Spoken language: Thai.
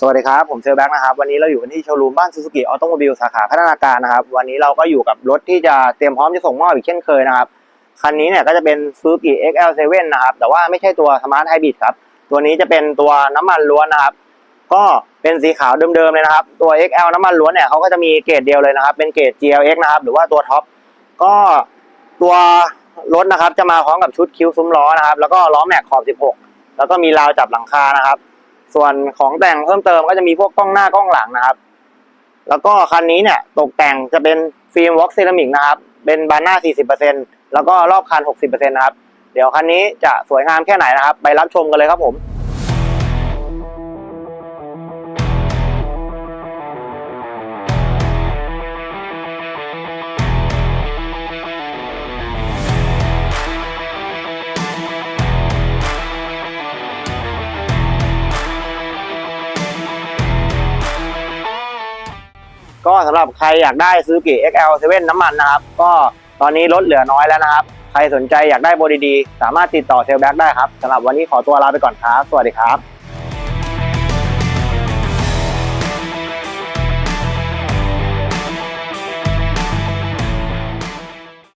สวัสดีครับ ผมเซลแบ็กนะครับ วันนี้เราอยู่กันที่โชว์รูมบ้านซูซูกิออโตโมบิลสาขาพัฒนาการนะครับ วันนี้เราก็อยู่กับรถที่จะเตรียมพร้อมจะส่งมอบอีกเช่นเคยนะครับ คันนี้เนี่ยก็จะเป็น Suzuki XL7 นะครับ แต่ว่าไม่ใช่ตัว Smart Hybrid ครับ ตัวนี้จะเป็นตัวน้ำมันล้วนนะครับ ก็เป็นสีขาวเดิมๆเลยนะครับ ตัว XL น้ำมันล้วนเนี่ยเขาก็จะมีเกรดเดียวเลยนะครับ เป็นเกรด GLX นะครับ หรือว่าตัวท็อป ก็ตัวรถนะครับจะมาพร้อมกับชุดคิ้วซุ้มล้อนะครับ แล้วก็ล้อแม็กขอบ 16 แล้วก็มีราวจับหลังคานะครับ ส่วนของแต่งเพิ่มเติมก็จะมีพวกกล้องหน้ากล้องหลังนะครับ แล้วก็คันนี้เนี่ยตกแต่งจะเป็นฟิล์มวอล์กเซรามิกนะครับ เป็นบานหน้า 40%แล้วก็รอบคัน 60%นะครับ เดี๋ยวคันนี้จะสวยงามแค่ไหนนะครับ ไปรับชมกันเลยครับผม ก็สำหรับใครอยากได้ซื้อกี่ XL7 น้ำมันนะครับ ก็ตอนนี้ลดเหลือน้อยแล้วนะครับ ใครสนใจอยากได้โบดีๆ สามารถติดต่อเซลแบ็กได้ครับสำหรับวันนี้ขอตัวลาไปก่อนครับ สวัสดีครับ